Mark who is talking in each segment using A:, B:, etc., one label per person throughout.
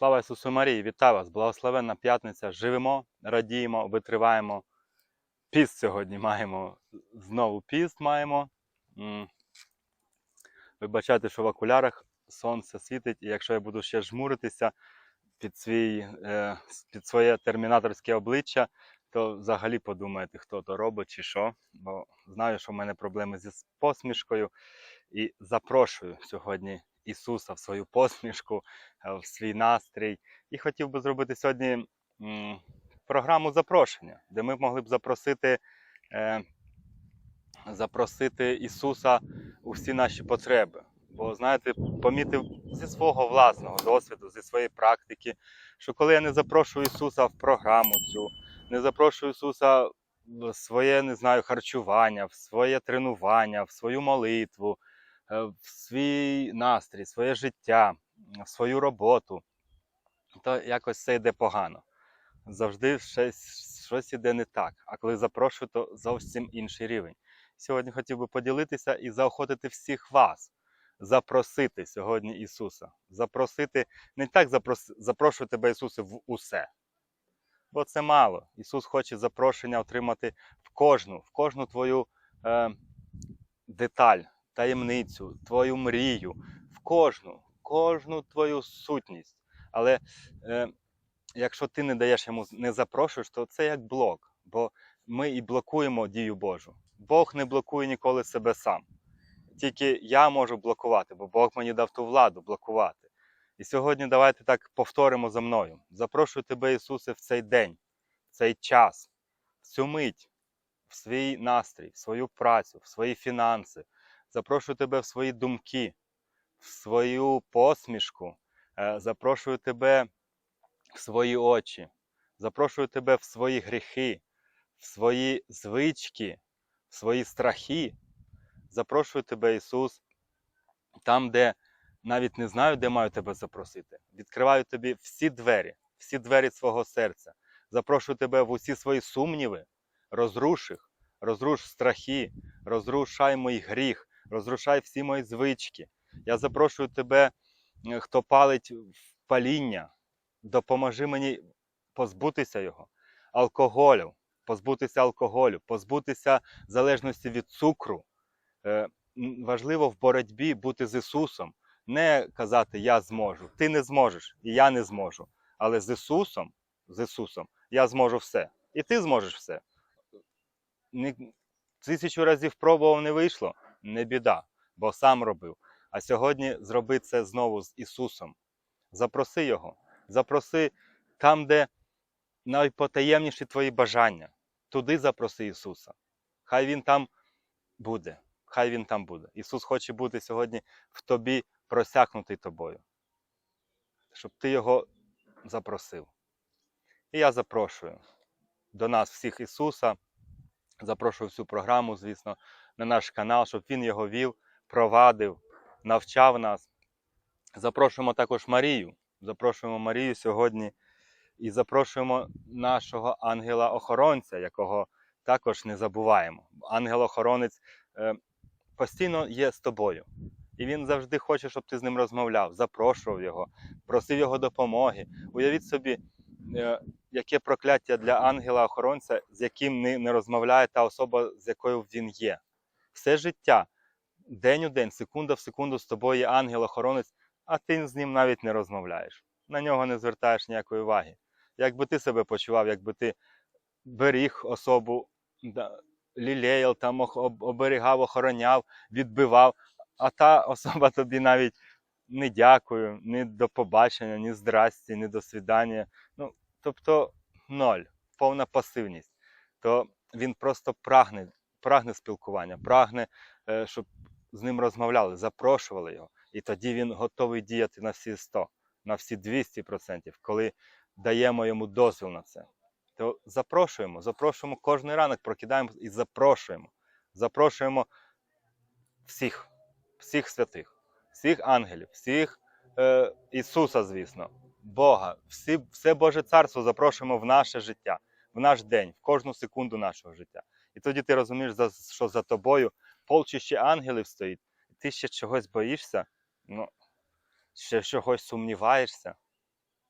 A: Слава Ісусу Марії! Вітаю вас! Благословенна п'ятниця! Живемо, радіємо, витриваємо. Піст сьогодні маємо. Знову піст маємо. Вибачайте, що в окулярах сонце світить, і якщо я буду ще жмуритися під, свій, е, під своє термінаторське обличчя, то взагалі подумаєте, хто то робить чи що. Бо знаю, що в мене проблеми зі посмішкою. І запрошую сьогодні Ісуса в свою посмішку, е, в свій настрій. І хотів би зробити сьогодні програму запрошення, де ми могли б запросити, е, запросити Ісуса у всі наші потреби. Бо, знаєте, помітив зі свого власного досвіду, зі своєї практики, що коли я не запрошую Ісуса в програму цю, не запрошую Ісуса в своє, не знаю, харчування, в своє тренування, в свою молитву, в свій настрій, своє життя, свою роботу, то якось все йде погано. Завжди щось, щось іде не так. А коли запрошую, то зовсім інший рівень. Сьогодні хотів би поділитися і заохотити всіх вас, запросити сьогодні Ісуса. Запросити, не так запрос, запрошую тебе, Ісусе, в усе. Бо це мало. Ісус хоче запрошення отримати в кожну, в кожну твою е, деталь, таємницю, твою мрію, в кожну, кожну твою сутність. Але е, якщо ти не даєш йому, не запрошуєш, то це як блок. Бо ми і блокуємо дію Божу. Бог не блокує ніколи себе сам. Тільки я можу блокувати, бо Бог мені дав ту владу блокувати. І сьогодні давайте так повторимо за мною. Запрошую тебе, Ісусе, в цей день, в цей час, в цю мить, в свій настрій, в свою працю, в свої фінанси. Запрошую тебе в свої думки, в свою посмішку. Е, Запрошую тебе в свої очі. Запрошую тебе в свої гріхи, в свої звички, в свої страхи. Запрошую тебе, Ісус, там, де навіть не знаю, де маю тебе запросити. Відкриваю тобі всі двері, всі двері свого серця. Запрошую тебе в усі свої сумніви, розруш їх, розруш страхи, розрушай мій гріх, розрушай всі мої звички. Я запрошую тебе, е, хто палить в паління, допоможи мені позбутися його, алкоголю, позбутися алкоголю, позбутися залежності від цукру. Е, Важливо в боротьбі бути з Ісусом, не казати Я зможу. Ти не зможеш, і я не зможу. Але з Ісусом, з Ісусом я зможу все. І ти зможеш все. Тисячу разів пробував, не вийшло, не біда, бо сам робив. А сьогодні зроби це знову з Ісусом. Запроси Його, запроси там, де найпотаємніші твої бажання. Туди запроси Ісуса. Хай Він там буде. Хай Він там буде. Ісус хоче бути сьогодні в тобі просякнутий тобою, щоб ти його запросив. І я запрошую до нас всіх Ісуса, запрошую всю програму, звісно, на наш канал, щоб Він його вів, провадив, навчав нас. Запрошуємо також Марію. Запрошуємо Марію сьогодні і запрошуємо нашого ангела-охоронця, якого також не забуваємо. Ангел-охоронець е, постійно є з тобою. І він завжди хоче, щоб ти з ним розмовляв, запрошував його, просив його допомоги. Уявіть собі, е, яке прокляття для ангела-охоронця, з яким не, не розмовляє та особа, з якою він є. Все життя, день у день, секунда в секунду з тобою є ангел-охоронець, а ти з ним навіть не розмовляєш. На нього не звертаєш ніякої уваги. Як би ти себе почував, якби ти беріг особу, да, лілеяв, там оберігав, охороняв, відбивав, а та особа тобі навіть не дякую, ні до побачення, ні здрасті, ні до свідання. Ну, тобто ноль, повна пасивність. То він просто прагне, прагне спілкування, прагне, е, щоб з ним розмовляли, запрошували його. І тоді він готовий діяти на всі 100, на всі 200%, коли даємо йому дозвіл на це. То запрошуємо, запрошуємо кожен ранок, прокидаємо і запрошуємо. Запрошуємо всіх, всіх святих, всіх ангелів, всіх е, Ісуса, звісно, Бога, всі, все Боже Царство запрошуємо в наше життя, в наш день, в кожну секунду нашого життя. Тоді ти розумієш, що за тобою полчище ангелів стоїть, і ти ще чогось боїшся, ну, ще чогось сумніваєшся.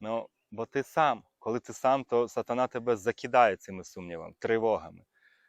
A: Ну, бо ти сам. Коли ти сам, то сатана тебе закидає цими сумнівами, тривогами.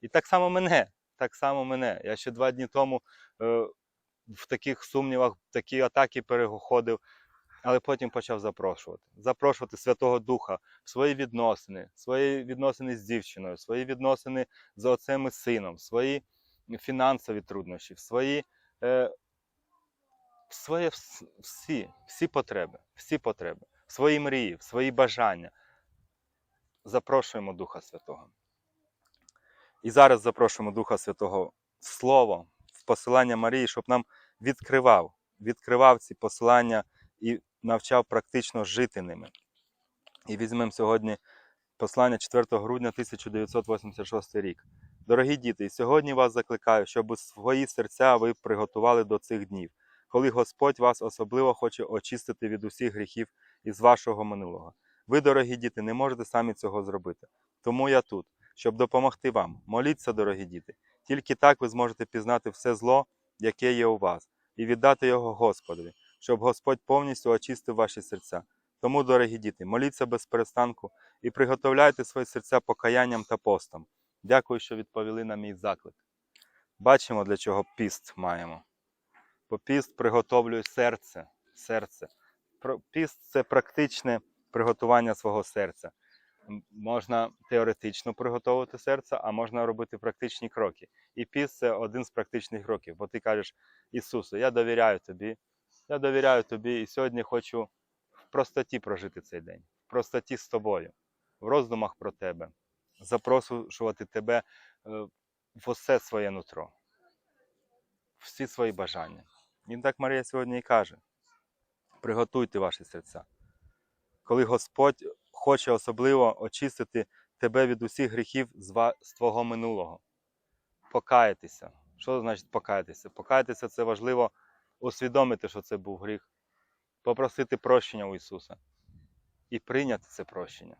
A: І так само мене. Так само мене. Я ще два дні тому е, в таких сумнівах, в такі атаки переходив, але потім почав запрошувати. Запрошувати Святого Духа в свої відносини, свої відносини з дівчиною, свої відносини з отцем і сином, свої фінансові труднощі, свої, е, свої всі, всі потреби, всі потреби, свої мрії, свої бажання. Запрошуємо Духа Святого. І зараз запрошуємо Духа Святого в Слово, в посилання Марії, щоб нам відкривав, відкривав ці посилання і навчав практично жити ними. І візьмемо сьогодні послання 4 грудня 1986 рік. Дорогі діти, сьогодні вас закликаю, щоб свої серця ви приготували до цих днів, коли Господь вас особливо хоче очистити від усіх гріхів із вашого минулого. Ви, дорогі діти, не можете самі цього зробити. Тому я тут, щоб допомогти вам. Моліться, дорогі діти. Тільки так ви зможете пізнати все зло, яке є у вас, і віддати його Господові, щоб Господь повністю очистив ваші серця. Тому, дорогі діти, моліться без перестанку і приготовляйте свої серця покаянням та постом. Дякую, що відповіли на мій заклик. Бачимо, для чого піст маємо. Бо піст приготовлює серце. серце. Піст це практичне приготування свого серця. Можна теоретично приготувати серце, а можна робити практичні кроки. І піст це один з практичних кроків. Бо ти кажеш, Ісусу, я довіряю тобі, я довіряю тобі і сьогодні хочу в простоті прожити цей день, в простоті з тобою, в роздумах про тебе, запрошувати тебе е, в усе своє нутро, всі свої бажання. І так Марія сьогодні і каже: приготуйте ваші серця. Коли Господь хоче особливо очистити тебе від усіх гріхів з твого минулого. Покаятися. Що значить покаятися? Покаятися це важливо усвідомити, що це був гріх, попросити прощення у Ісуса і прийняти це прощення.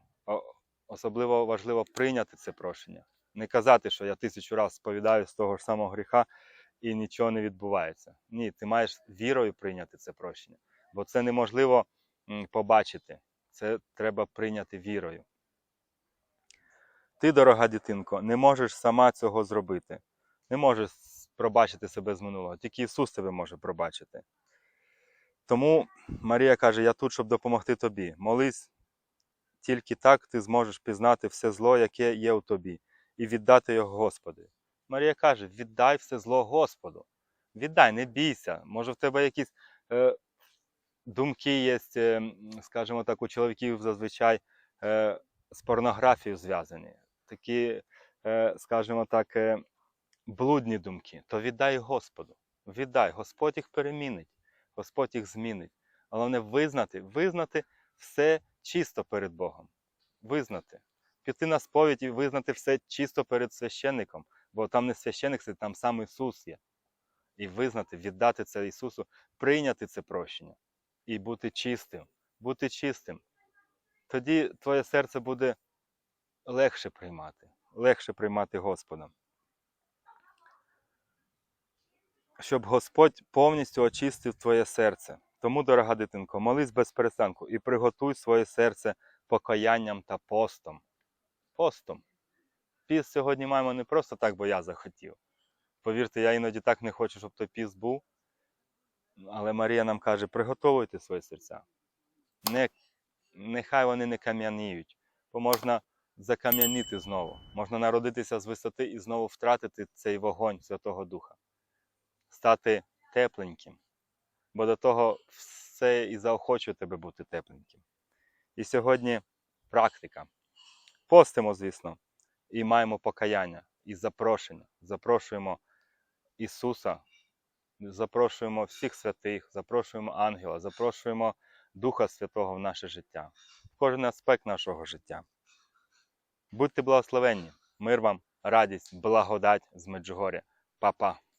A: Особливо важливо прийняти це прощення. Не казати, що я тисячу разів сповідаю з того ж самого гріха і нічого не відбувається. Ні, ти маєш вірою прийняти це прощення, бо це неможливо побачити. Це треба прийняти вірою. Ти, дорога дитинко, не можеш сама цього зробити. Не можеш пробачити себе з минулого. Тільки Ісус тебе може пробачити. Тому Марія каже: Я тут, щоб допомогти тобі. Молись, тільки так ти зможеш пізнати все зло, яке є у тобі, і віддати його Господу. Марія каже: віддай все зло Господу. Віддай, не бійся. Може, в тебе якісь е, думки є, е, скажімо так, у чоловіків зазвичай е, з порнографією зв'язані. Такі, е, скажімо так, е, блудні думки, то віддай Господу. Віддай, Господь їх перемінить, Господь їх змінить. Головне визнати, визнати все чисто перед Богом. Визнати. Піти на сповідь і визнати все чисто перед священником, бо там не священник, там сам Ісус є. І визнати, віддати це Ісусу, прийняти це прощення і бути чистим, бути чистим. Тоді твоє серце буде легше приймати, легше приймати Господа. Щоб Господь повністю очистив твоє серце. Тому, дорога дитинко, молись без перестанку і приготуй своє серце покаянням та постом. Постом. Піст сьогодні маємо не просто так, бо я захотів. Повірте, я іноді так не хочу, щоб той піст був. Але Марія нам каже: приготовуйте свої серця. Не, нехай вони не кам'яніють, бо можна закам'янити знову. Можна народитися з висоти і знову втратити цей вогонь Святого Духа, стати тепленьким. Бо до того все і заохочує тебе бути тепленьким. І сьогодні практика. Постимо, звісно, і маємо покаяння і запрошення. Запрошуємо Ісуса запрошуємо всіх святих, запрошуємо ангела, запрошуємо Духа Святого в наше життя, в кожен аспект нашого життя. Будьте благословенні, мир вам, радість, благодать з Меджугоря. Па-па!